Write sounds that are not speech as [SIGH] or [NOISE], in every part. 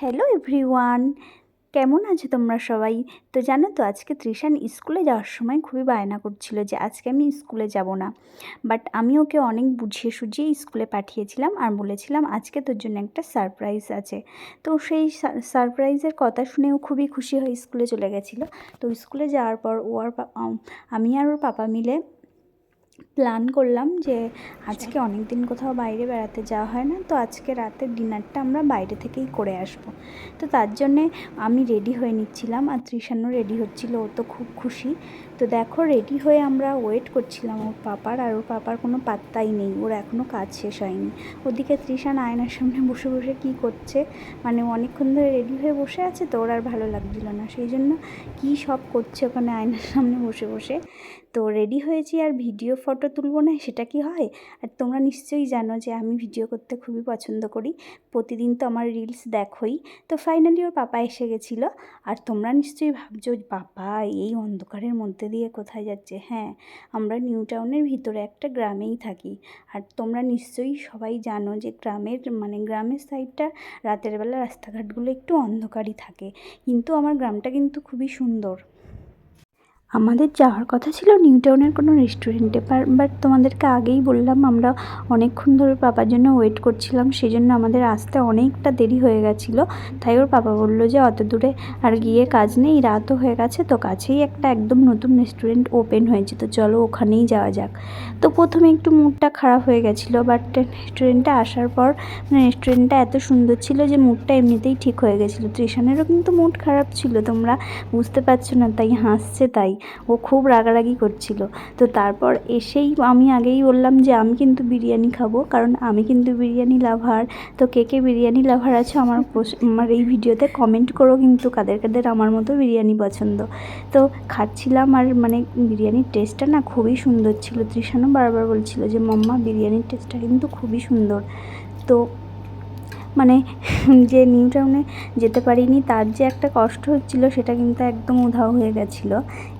Hello everyone কেমন আছো তোমরা সবাই? তো জানো তো, আজকে ত্রিশান স্কুলে যাওয়ার সময় খুবই বায়না করছিল যে আজকে আমি স্কুলে যাব না। বাট আমি ওকে অনেক বুঝিয়ে সুঝিয়ে স্কুলে পাঠিয়েছিলাম আর বলেছিলাম, আজকে তোর জন্য একটা সারপ্রাইজ আছে। তো সেই সারপ্রাইজের কথা শুনে ও খুবই খুশি হয়ে স্কুলে চলে গেছিল। তো স্কুলে যাওয়ার পর ও আর আমি আর ওর পাপা মিলে প্ল্যান করলাম যে আজকে অনেক দিন কোথাও বাইরে বেড়াতে যাওয়া হয় না তো আজকে রাতের ডিনারটা আমরা বাইরে থেকেই করে আসব। তো তার জন্যে আমি রেডি হয়ে নিচ্ছিলাম আর তৃষানও রেডি হচ্ছিল ও তো খুব খুশি। তো দেখো রেডি হয়ে আমরা ওয়েট করছিলাম ওর পাপার আর ওর পাপার কোনো পাত্তাই নেই ওর এখনও কাজ শেষ হয়নি। ওদিকে তৃষান আয়নার সামনে বসে বসে কী করছে মানে অনেকক্ষণ ধরে রেডি হয়ে বসে আছে তো ওর আর ভালো লাগছিল না সেই জন্য কী সব করছে ওখানে আয়নার সামনে বসে বসে। তো রেডি হয়েছি আর ভিডিও ফটো তুলবো না, সেটা কি হয়? আর তোমরা নিশ্চয়ই জানো যে আমি ভিডিও করতে খুবই পছন্দ করি। প্রতিদিন তো আমার রিলস দেখোই। তো ফাইনালি ওর পাপা এসে গেছিল। আর তোমরা নিশ্চয়ই ভাবছ পাপা এই অন্ধকারের মধ্যে দিয়ে কোথায় যাচ্ছে? হ্যাঁ আমরা নিউ টাউনের ভিতরে একটা গ্রামেই থাকি। আর তোমরা নিশ্চয়ই সবাই জানো যে গ্রামের মানে গ্রামের সাইডটা রাতের বেলা রাস্তাঘাটগুলো একটু অন্ধকারই থাকে। কিন্তু আমার গ্রামটা কিন্তু খুবই সুন্দর। আমাদের যাওয়ার কথা ছিল নিউ টাউনের কোনো রেস্টুরেন্টে, বাট তোমাদেরকে আগেই বললাম আমরা অনেকক্ষণ ধরে পাপার জন্য ওয়েট করছিলাম সেই জন্য আমাদের আসতে অনেকটা দেরি হয়ে গেছিল। তাই ওর পাপা বলল যে অত দূরে আর গিয়ে কাজ নেই, রাতও হয়ে গেছে, তো কাছেই একটা একদম নতুন রেস্টুরেন্ট ওপেন হয়েছে, তো চলো ওখানেই যাওয়া যাক। তো প্রথমে একটু মুডটা খারাপ হয়ে গেছিল, বাট রেস্টুরেন্টে আসার পর মানে রেস্টুরেন্টটা এত সুন্দর ছিল যে মুডটা এমনিতেই ঠিক হয়ে গেছিল। তৃষানেরও কিন্তু মুড খারাপ ছিল, তোমরা বুঝতে পারছ না, তাই হাসছে তাই। ও খুব রাগারাগি করছিল। তো তারপর এসেই আমি আগেই বললাম যে আমি কিন্তু বিরিয়ানি খাব, কারণ আমি কিন্তু বিরিয়ানি লাভার। তো কে কে বিরিয়ানি লাভার আছে আমার আমার এই ভিডিওতে কমেন্ট করো কিন্তু কাদের কাদের আমার মতো বিরিয়ানি পছন্দ। তো খাচ্ছিলাম আর মানে বিরিয়ানির টেস্টটা না খুবই সুন্দর ছিল। তৃষানও বারবার বলছিল যে, মাম্মা, বিরিয়ানির টেস্টটা কিন্তু খুবই সুন্দর। তো মানে [LAUGHS] যে নিউ টাউনে যেতে পারিনি, তার যে একটা কষ্ট হচ্ছিল সেটা কিন্তু একদম উধাও হয়ে গেছিল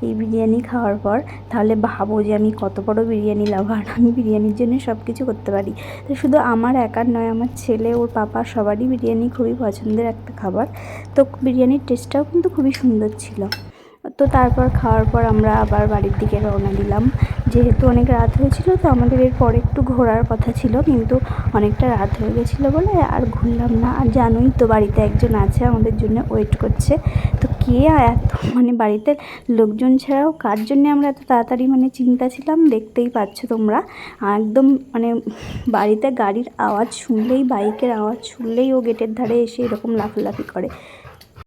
এই বিরিয়ানি খাওয়ার পর। তাহলে ভাবো যে আমি কত বড় বিরিয়ানি লাভার, আমি বিরিয়ানির জন্য সব কিছু করতে পারি। তো শুধু আমার একার নয়, আমার ছেলে, ওর পাপা সবারই বিরিয়ানি খুবই পছন্দের একটা খাবার। তো বিরিয়ানির টেস্টটাও কিন্তু খুবই সুন্দর ছিল। তো তারপর খাওয়ার পর আমরা আবার বাড়ির দিকে রওনা দিলাম। যেহেতু অনেক রাত হয়েছিল, তো আমাদের এরপর একটু ঘোরার কথা ছিল, কিন্তু অনেকটা রাত হয়ে গেছিল বলে আর ঘুরলাম না। আর জানোই তো বাড়িতে একজন আছে, আমাদের জন্য ওয়েট করছে। তো কে এত মানে বাড়িতে লোকজন ছাড়াও কার জন্য আমরা এত তাড়াতাড়ি মানে চিন্তা ছিলাম? দেখতেই পাচ্ছ তোমরা। একদম মানে বাড়িতে গাড়ির আওয়াজ শুনলেই, বাইকের আওয়াজ শুনলেই ও গেটের ধারে এসে এরকম লাফালাফি করে।